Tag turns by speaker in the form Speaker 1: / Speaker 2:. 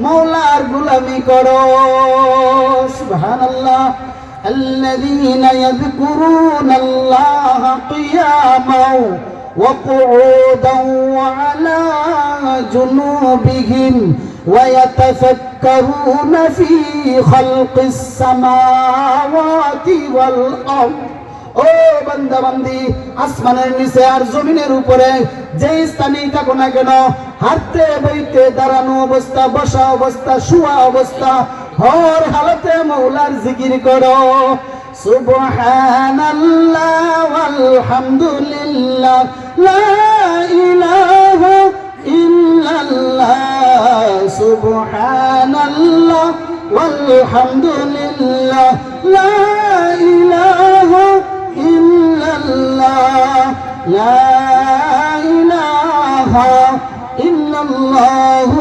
Speaker 1: মৌলার গুলামি করো সুবহানাল্লাহ الذين يذكرون الله قياما وقعودا وعلى جنوبهم ويتفكرون في خلق السماوات والأرض ও বান্দা বান্দি আসমানের নিচে আর জমিনের উপরে যে স্থানেই থাকো না কেন, হাঁটতে, বইতে, দাঁড়ানো অবস্থা, বসা অবস্থা, শুয়া অবস্থা, হর হালতে মৌলার জিকির করো। সুবহানাল্লাহ আলহামদুলিল্লাহ লা ইলাহা ইল্লাল্লাহ, সুবহানাল্লাহ walhamdulillah la لا إله إلا الله